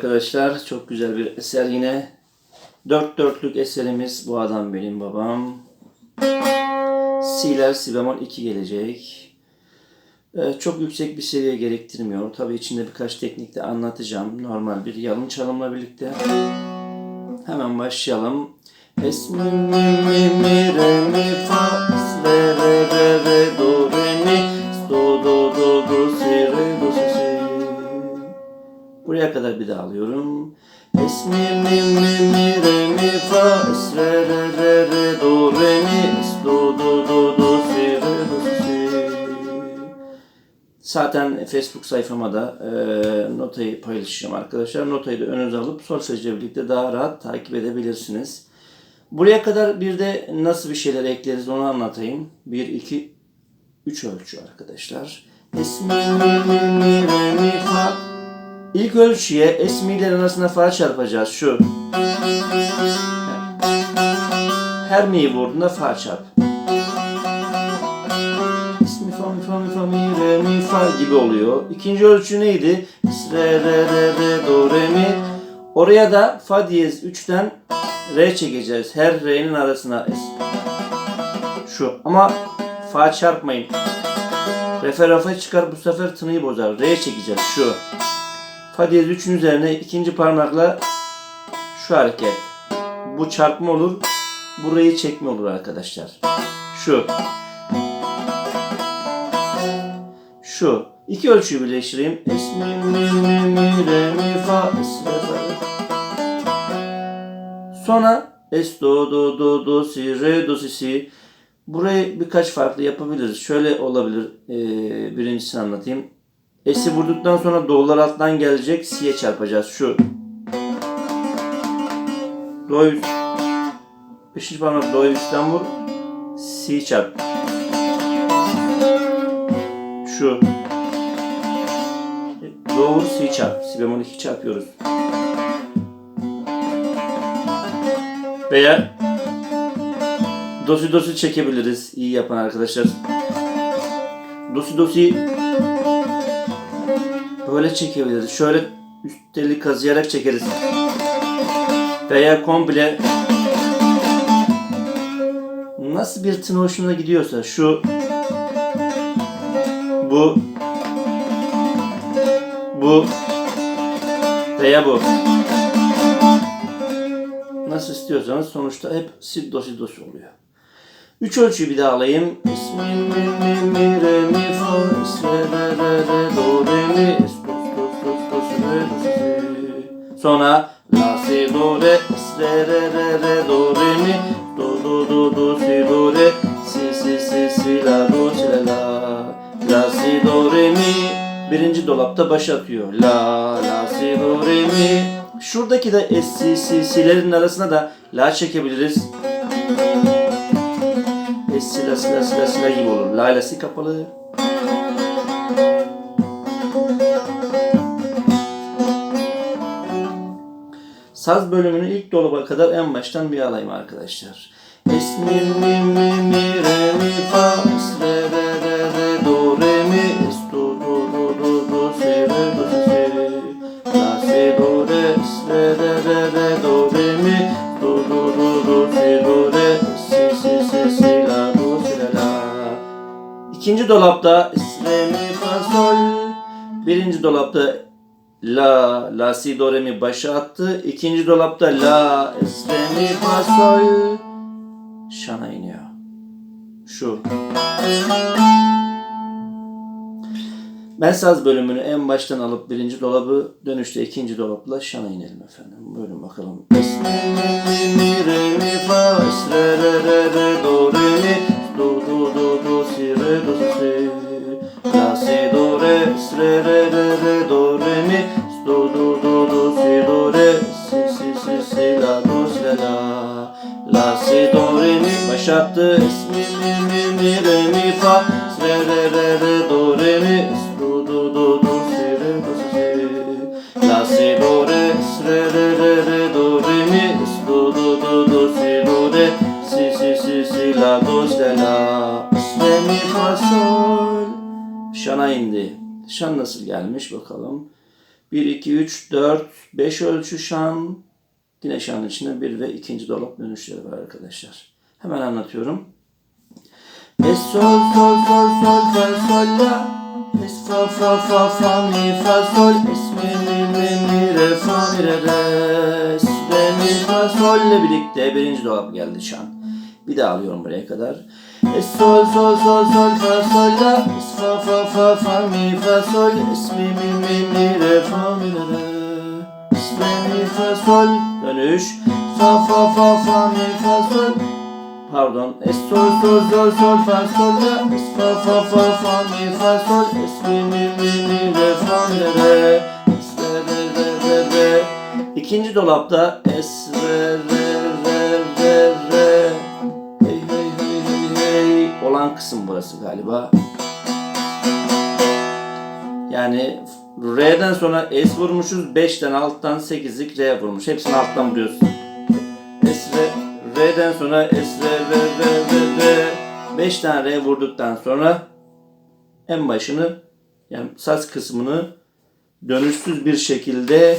arkadaşlar. Çok güzel bir eser yine. Dört dörtlük eserimiz Bu Adam Benim Babam. Si'ler si bemol 2 gelecek. Ee, çok yüksek bir seviye gerektirmiyor. Tabii içinde birkaç teknik de anlatacağım. Normal bir yalın çalımla birlikte. Hemen başlayalım. Es mi mi mi mi re mi fa Daha alıyorum. Es mi mi mi mi re mi fa es re re re re do re mi es do do do do si re do si. Zaten Facebook sayfama da e, notayı paylaşacağım arkadaşlar. Notayı da önünüze alıp solfejle birlikte daha rahat takip edebilirsiniz. Buraya kadar bir de nasıl bir şeyler ekleriz onu anlatayım. 1, 2, 3 ölçü arkadaşlar. Es mi mi mi mi re mi fa. İlk ölçüye esmiler arasında fa çarpacağız. Şu. Her mi'yi vurduğunda fa çarp. Es mi fa mi fa mi fa mi re mi fa gibi oluyor. İkinci ölçü neydi? Re re re re do re mi. Oraya da fa diyez 3'ten re çekeceğiz. Her re'nin arasına es. Şu ama fa çarpmayın. Refe rafa çıkar bu sefer tınıyı bozar. Re çekeceğiz şu. Fa diyez 3'ün üzerine ikinci parmakla şu hareket. Bu çarpma olur. Burayı çekme olur arkadaşlar. Şu. Şu. İki ölçüyü birleştireyim. Es mi mi mi mi re mi fa es re fa. Sonra es do do do do si re do si si. Burayı birkaç farklı yapabiliriz. Şöyle olabilir. Ee, birincisini anlatayım. Es'i vurduktan sonra do'lar alttan gelecek. Si'ye çarpacağız. Şu. Do üst. Beşinci parmak do'yu üstten vur. Si çarp. Şu. Do vur si çarp. Si bemol 2 çarpıyoruz. Veya dosi dosi çekebiliriz. İyi yapan arkadaşlar. Dosi dosi böyle çekebiliriz. Şöyle üst teli kazıyarak çekeriz. Veya komple nasıl bir tını hoşuna gidiyorsa şu bu bu veya bu nasıl istiyorsanız sonuçta hep si do si do si oluyor. Üç ölçüyü bir daha alayım. Mi mi mi re mi fa es re re re re do re mi Sonra la si do re re re re re do re mi do do do do si do re si si si si la do si la la la si do re mi birinci dolapta baş atıyor. La la si do re mi Şuradaki de es si si si'lerin arasına da la çekebiliriz. Es si la si la si la si la gibi olur. La ile si kapalı. Saz bölümünü ilk dolaba kadar en baştan bir alayım arkadaşlar. Es mi mi mi re mi fa es re re re re do re mi es do do do do do si re do si si la si do re es re re re re do re mi do do do do si do re si si si si la do si la la. İkinci dolapta es re mi fa sol. Birinci dolapta La, La, Si, Do, Re, Mi başa attı. İkinci dolapta La, Es, Re, Mi, Fa, Sol. Şana iniyor. Şu. Ben saz bölümünü en baştan alıp birinci dolabı dönüşte ikinci dolapla şana inelim efendim. Buyurun bakalım. Es, mi, mi, re, mi, fa, re, re, re, do, re, mi, re, re, re, re, do, re, mi, do, do, do, do, si, do, re, si, si, si, si, la, do, si, la, la. Si, do, re, mi, başlattı. Es, mi, mi, mi, mi, re, mi, fa, re, re, re, re, do, Şan nasıl gelmiş bakalım. 1, 2, 3, 4, 5 ölçü şan. Yine şanın içinde bir ve ikinci dolap dönüşleri var arkadaşlar. Hemen anlatıyorum. Es sol sol sol sol fa sol la Es fa fa fa fa mi fa sol Es mi mi mi mi re fa mi re re Es re mi fa sol ile birlikte birinci dolap geldi şan. Bir daha alıyorum buraya kadar. Es sol sol sol sol fa sol la fa fa fa fa mi fa sol mi mi mi mi re fa mi re re. Mi fa sol dönüş. Fa fa fa fa mi fa sol. Pardon. Es sol sol sol sol fa sol la fa fa fa fa mi fa sol mi mi mi mi re fa mi re re re re re. İkinci dolapta es re re re olan kısım burası galiba. Yani R'den sonra S vurmuşuz. 5'ten alttan 8'lik R vurmuş. Hepsini alttan vuruyoruz. S, R, R'den sonra S, R, R, R, R, R. 5 tane R vurduktan sonra en başını yani saz kısmını dönüşsüz bir şekilde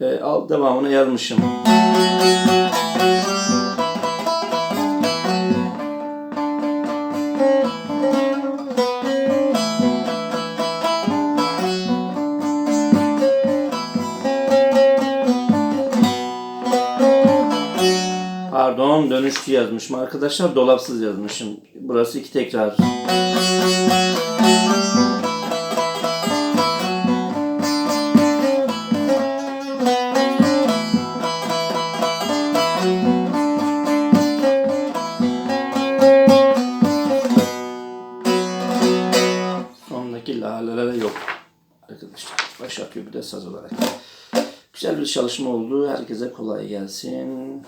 e, alt devamını yazmışım. Dönüşlü yazmışım arkadaşlar. Dolapsız yazmışım. Burası iki tekrar. Sondaki la la la yok arkadaşlar. Baş akıyor bir de saz olarak. Güzel bir çalışma oldu. Herkese kolay gelsin.